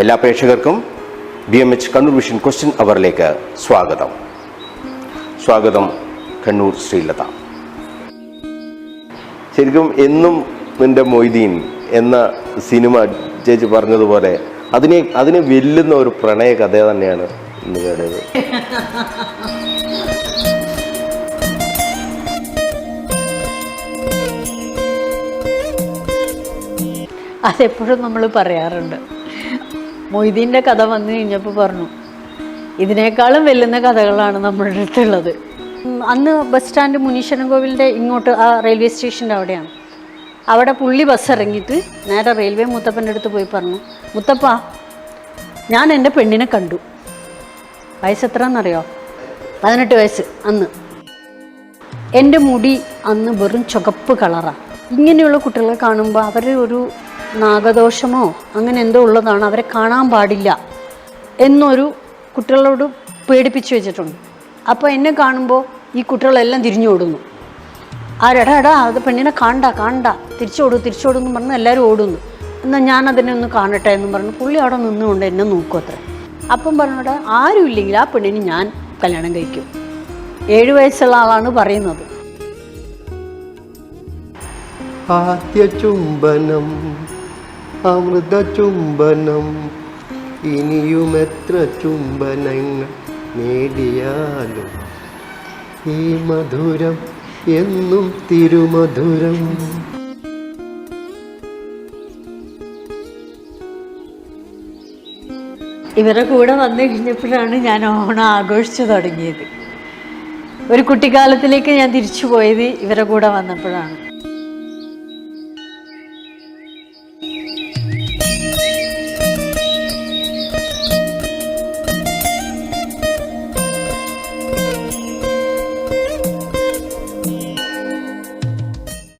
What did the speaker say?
എല്ലാ പ്രേക്ഷകർക്കും B M H Kannur vision question അവറിലേക്ക് സ്വാഗതം. സ്വാഗതം കണ്ണൂർ ശ്രീലത. ശരിക്കും എന്നും നിന്റെ മൊയ്തീൻ എന്ന സിനിമ ചേച്ചി പറഞ്ഞതുപോലെ അതിനെ അതിനെ വെല്ലുന്ന ഒരു പ്രണയ കഥ തന്നെയാണ് നിങ്ങളുടേത് അതെപ്പോഴും നമ്മൾ പറയാറുണ്ട്. മൊയ്തീന്റെ കഥ വന്നു കഴിഞ്ഞപ്പോൾ പറഞ്ഞു ഇതിനേക്കാളും വെല്ലുന്ന കഥകളാണ് നമ്മുടെ അടുത്തുള്ളത്. അന്ന് ബസ് സ്റ്റാൻഡ് മുനീശ്വരൻ കോവിലിന്റെ ഇങ്ങോട്ട് ആ റെയിൽവേ സ്റ്റേഷന്റെ അവിടെയാണ്. അവിടെ പുള്ളി ബസ് ഇറങ്ങിയിട്ട് നേരെ റെയിൽവേ മുത്തപ്പന്റെ അടുത്ത് പോയി പറഞ്ഞു മുത്തപ്പ ഞാൻ എന്റെ പെണ്ണിനെ കണ്ടു. വയസ്സ് എത്രയെന്നറിയോ പതിനെട്ട് വയസ്സ് അന്ന്. എന്റെ മുടി അന്ന് വെറും ചുകപ്പ് കളറാണ് ഇങ്ങനെയുള്ള കുട്ടികളെ കാണുമ്പോൾ അവർ ഒരു നാഗദോഷമോ അങ്ങനെ എന്തോ ഉള്ളതാണ്. അവരെ കാണാൻ പാടില്ല എന്നൊരു കുട്ടികളോട് പേടിപ്പിച്ചു വെച്ചിട്ടുണ്ട്. അപ്പോൾ എന്നെ കാണുമ്പോൾ ഈ കുട്ടികളെല്ലാം തിരിഞ്ഞോടുന്നു ആരെടാ എടാ അത് പെണ്ണിനെ കാണണ്ട കാണണ്ട തിരിച്ചോടു തിരിച്ചോടു എന്ന് പറഞ്ഞ് എല്ലാവരും ഓടുന്നു. എന്നാൽ ഞാൻ അതിനെ ഒന്ന് കാണട്ടെ എന്ന് പറഞ്ഞു പുള്ളി അവിടെ നിന്നുകൊണ്ട് എന്നെ നോക്കും അത്ര. അപ്പം പറഞ്ഞോടെ ആരും ഇല്ലെങ്കിൽ ആ പെണ്ണിന് ഞാൻ കല്യാണം കഴിക്കും. ഏഴ് വയസ്സുള്ള ആളാണ് പറയുന്നത്. ആദ്യ ചുംബനം അമൃത ചുംബനം ഇനിയും എത്ര ചുംബനങ്ങൾ നേടിയാലും ഈ മധുരം എന്നും തിരുമധുരം. ഇവരുടെ കൂടെ വന്നു കഴിഞ്ഞപ്പോഴാണ് ഞാൻ ഓണം ആഘോഷിച്ചു തുടങ്ങിയത്. ഒരു കുട്ടിക്കാലത്തിലേക്ക് ഞാൻ തിരിച്ചു പോയത് ഇവരുടെ കൂടെ വന്നപ്പോഴാണ്.